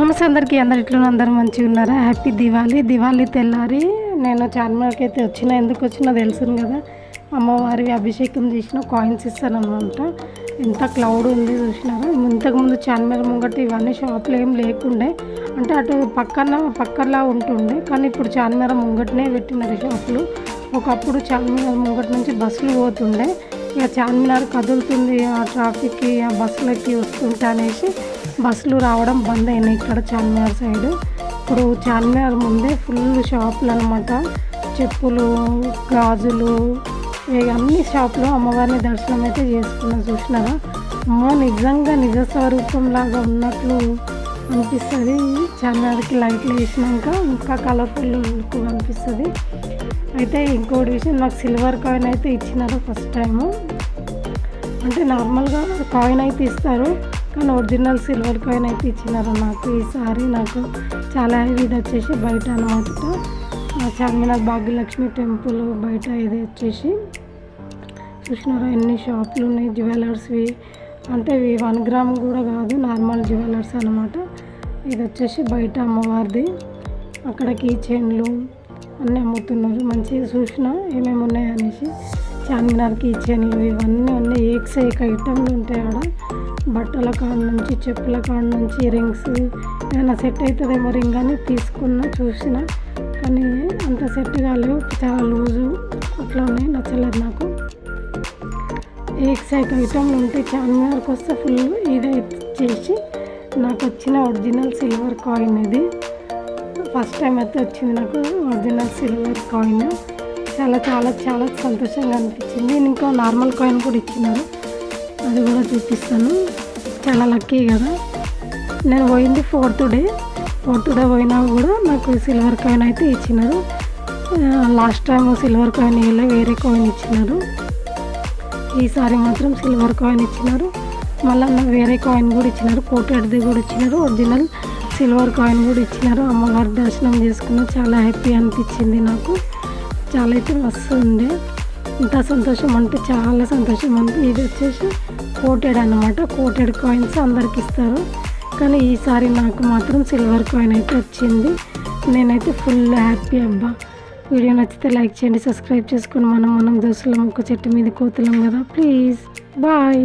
నమస్తే అందరికీ అందరు ఇట్లా అందరూ మంచిగా ఉన్నారా? హ్యాపీ దివాళీ దివాళీ తెల్లారి. నేను చార్మినార్కి అయితే వచ్చిన ఎందుకు వచ్చినా తెలుసును కదా. అమ్మవారి అభిషేకం చేసిన కాయిన్స్ ఇస్తారనమాట ఎంత క్లౌడ్ ఉంది చూసినారా? ఇంతకుముందు చార్మినార్ ముంగట ఇవన్నీ షాపులు ఏం లేకుండే. అంటే అటు పక్కన పక్కలా ఉంటుండే. కానీ ఇప్పుడు చార్మినార్ ముంగటనే పెట్టినారు షాపులు. ఒకప్పుడు చార్మినార్ ముంగట నుంచి బస్సులు పోతుండే. ఇక చార్మినార్ కదులుతుంది ఆ ట్రాఫిక్కి ఆ బస్సులకి వస్తుంటా అనేసి బస్సులు రావడం బంద్ అయినాయి ఇక్కడ చార్మినార్ సైడ్. ఇప్పుడు చార్మినార్ ముందే ఫుల్ షాపులు అనమాట చెప్పులు గాజులు అన్ని షాపులు అమ్మవారిని దర్శనం అయితే చేసుకున్నా. చూసినారా? అమ్మో నిజంగా నిజ స్వరూపం లాగా ఉన్నట్లు అనిపిస్తుంది. చార్మినార్కి లైట్లు వేసినాక ఇంకా కలర్ఫుల్ లుక్ అనిపిస్తుంది. అయితే ఇంకోటి విషయం నాకు సిల్వర్ కాయిన్ అయితే ఇచ్చినారు ఫస్ట్ టైము అంటే నార్మల్గా కాయిన్ అయితే ఇస్తారు. కానీ ఒరిజినల్ సిల్వర్ కాయిన్ అయితే ఇచ్చినారు నాకు ఈసారి నాకు చాలా ఇది వచ్చేసి బయట అనమాట చార్మినార్ భాగ్యలక్ష్మి టెంపుల్ బయట ఇది వచ్చేసి. చూసినారా ఎన్ని షాపులు ఉన్నాయి? జ్యువెలర్స్వి అంటే ఇవి వన్ గ్రామ్ కూడా కాదు నార్మల్ జ్యువెలర్స్ అనమాట ఇది వచ్చేసి బయట అమ్మవారిది. అక్కడ కీ చైన్లు అన్నీ అమ్ముతున్నారు. మంచిగా చూసిన ఏమేమి ఉన్నాయి అనేసి చార్మినార్ కీ చైన్లు ఇవన్నీ ఉన్నాయి ఏక్స్ ఏక్ ఐటమ్లు ఉంటాయి ఆడ. బట్టల కాడ నుంచి చెప్పుల కాడ నుంచి రింగ్స్ ఏదైనా సెట్ అవుతుందేమో రింగ్ అని తీసుకున్న చూసిన. కానీ అంత సెట్ కాలేవు చాలా లూజు. అట్లా ఉన్నాయి నచ్చలేదు నాకు. ఎక్సైట్ ఐటమ్లు ఉంటే చార్మినార్కి వస్తే ఫుల్ ఇదే చేసి నాకు వచ్చిన ఒరిజినల్ సిల్వర్ కాయిన్ ఇది. ఫస్ట్ టైం అయితే వచ్చింది నాకు ఒరిజినల్ సిల్వర్ కాయిన్. చాలా చాలా చాలా సంతోషంగా అనిపించింది. ఇంకా నార్మల్ కాయిన్ కూడా ఇచ్చినారు అది కూడా చూపిస్తాను. చాలా లక్కీ కదా. నేను పోయింది ఫోర్త్ డే ఫోర్త్ డే పోయినా కూడా నాకు సిల్వర్ కాయిన్ అయితే ఇచ్చినారు. లాస్ట్ టైం సిల్వర్ కాయిన్ ఇవ్వలే వేరే కాయిన్ ఇచ్చినారు. ఈసారి మాత్రం సిల్వర్ కాయిన్ ఇచ్చినారు. మళ్ళీ నాకు వేరే కాయిన్ కూడా ఇచ్చినారు. కోటెడ్ది కూడా ఇచ్చినారు. ఒరిజినల్ సిల్వర్ కాయిన్ కూడా ఇచ్చినారు. అమ్మవారి దర్శనం చేసుకున్న చాలా హ్యాపీ అనిపించింది నాకు. చాలా అయితే మస్తు ఉండే. ఇంత సంతోషం అంటే చాలా సంతోషం అంటే ఇది వచ్చేసి కోటెడ్ అన్నమాట. కోటెడ్ కాయిన్స్ అందరికి ఇస్తారు. కానీ ఈసారి నాకు మాత్రం సిల్వర్ కాయిన్ అయితే వచ్చింది. నేనైతే ఫుల్ హ్యాపీ అబ్బా. వీడియో నచ్చితే లైక్ చేయండి సబ్స్క్రైబ్ చేసుకొని మనం మనం దోశలం ఒక చెట్టు మీద కోతులం కదా. Please bye